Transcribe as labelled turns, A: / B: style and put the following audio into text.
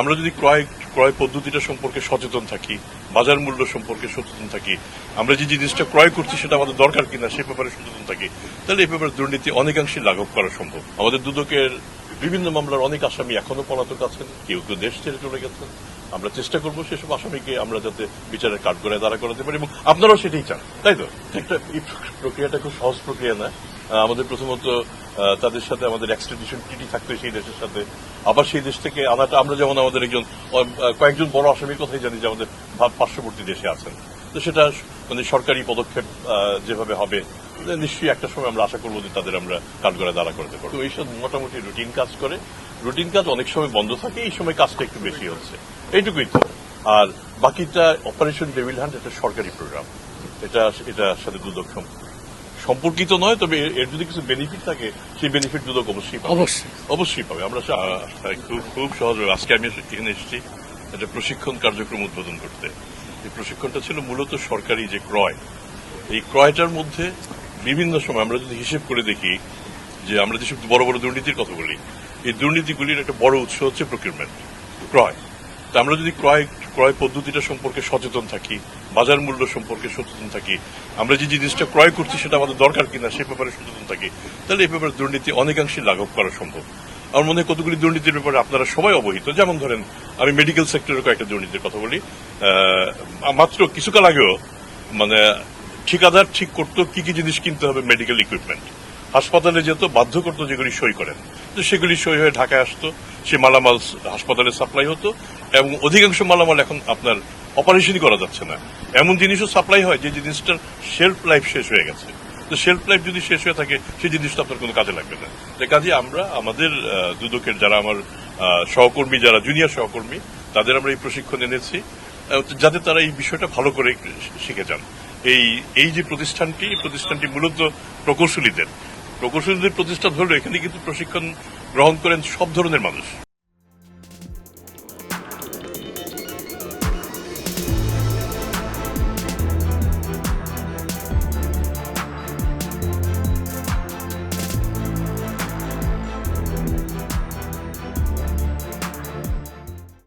A: আমরা যদি ক্রয় ক্রয় পদ্ধতিটা সম্পর্কে সচেতন থাকি, বাজার মূল্য সম্পর্কে সচেতন থাকি, আমরা যে জিনিসটা ক্রয় করছি সেটা আমাদের দরকার কিনা সে ব্যাপারে সচেতন থাকি, তাহলে এই ব্যাপারে দুর্নীতি অনেকাংশে লাঘব করা সম্ভব। আমাদের দুদকের বিভিন্ন মামলার অনেক আসামি এখনও পলাতক আছেন, কেউ কেউ দেশ ছেড়ে চলে গেছেন। আমরা চেষ্টা করব সেসব আসামিকে আমরা যাতে বিচারের কাঠগড়ায় দাঁড়া করাতে পারি এবং আপনারাও সেটাই চান, তাই তো? একটা এই প্রক্রিয়াটা খুব সহজ প্রক্রিয়া না। আমাদের প্রথমত তাদের সাথে আমাদের এক্সট্রাডিশন ট্রিটি থাকতো সেই দেশের সাথে। আবার সেই দেশ থেকে আনাটা, আমরা যেমন আমাদের একজন কয়েকজন বড় আসামির কথাই জানি যে আমাদের পার্শ্ববর্তী দেশে আছেন। তো সেটা মানে সরকারি পদক্ষেপ যেভাবে হবে নিশ্চয়ই একটা সময় আমরা আশা করব যে তাদের আমরা কাঠগড়ায় দাঁড়া করতে পারব। এইসব মোটামুটি রুটিন কাজ করে। রুটিন কাজ অনেক সময় বন্ধ থাকে এই সময় কাজটা একটু বেশি হচ্ছে। এইটুকুই তো। আর বাকিটা অপারেশন ডেভিল হান্ট এটা সরকারি প্রোগ্রাম এটা এটার সাথে দুদক সম্পর্কিত নয় তবে এর- যদি কিছু বেনিফিট থাকে সেই বেনিফিট দুদক অবশ্যই পাবে।
B: অবশ্যই।
A: অবশ্যই পাবে। আমরা খুব খুব সহজ আজকে আমি এখানে এসেছি একটা প্রশিক্ষণ কার্যক্রম উদ্বোধন করতে। এই প্রশিক্ষণটা ছিল মূলত সরকারি যে ক্রয়। এই ক্রয়টার মধ্যে বিভিন্ন সময় আমরা যদি হিসেব করে দেখি যে আমরা যেসব বড় বড় দুর্নীতির কথা বলি, এই দুর্নীতিগুলির একটা বড় উৎস হচ্ছে প্রকিউরমেন্ট ক্রয়। তা আমরা যদি ক্রয় ক্রয় পদ্ধতিটা সম্পর্কে সচেতন থাকি, বাজার মূল্য সম্পর্কে সচেতন থাকি, আমরা যে জিনিসটা ক্রয় করছি সেটা আমাদের দরকার কিনা সে ব্যাপারে সচেতন থাকি, তাহলে এই ব্যাপারে দুর্নীতি অনেকাংশে লাঘব করা সম্ভব। আমার মনে হয় কতগুলি দুর্নীতির ব্যাপারে আপনারা সবাই অবহিত। যেমন ধরেন, আমি মেডিকেল সেক্টরের কয়েকটা দুর্নীতির কথা বলি। মাত্র কিছুকাল আগেও মানে ঠিকাদার ঠিক করতো কি কি জিনিস কিনতে হবে মেডিকেল ইকুইপমেন্ট হাসপাতালে যেত, বাধ্য করতো যেগুলি সই করেন। তো সেগুলি সই হয়ে ঢাকায় আসতো, সে মালামাল হাসপাতালে সাপ্লাই হতো এবং অধিকাংশ মালামাল এখন আপনার অপারেশনই করা যাচ্ছে না। এমন জিনিসও সাপ্লাই হয় যে জিনিসটার শেলফ লাইফ শেষ হয়ে গেছে। তো শেলফ লাইফ যদি শেষ হয়ে থাকে, সেই জিনিসটা আপনার কোনো কাজে লাগবে না। তো কাজে আমরা, আমাদের দুদকের যারা আমার সহকর্মী, যারা জুনিয়র সহকর্মী, তাদের আমরা এই প্রশিক্ষণ এনেছি। যাতে তারা এই বিষয়টা ভালো করে শিখে যান। এই এই যে প্রতিষ্ঠানটি, এই প্রতিষ্ঠানটি মূলত প্রকৌশলীদের। প্রকৌশলীদের প্রতিষ্ঠান হলেও এখানে কিন্তু প্রশিক্ষণ গ্রহণ করেন সব ধরনের মানুষ।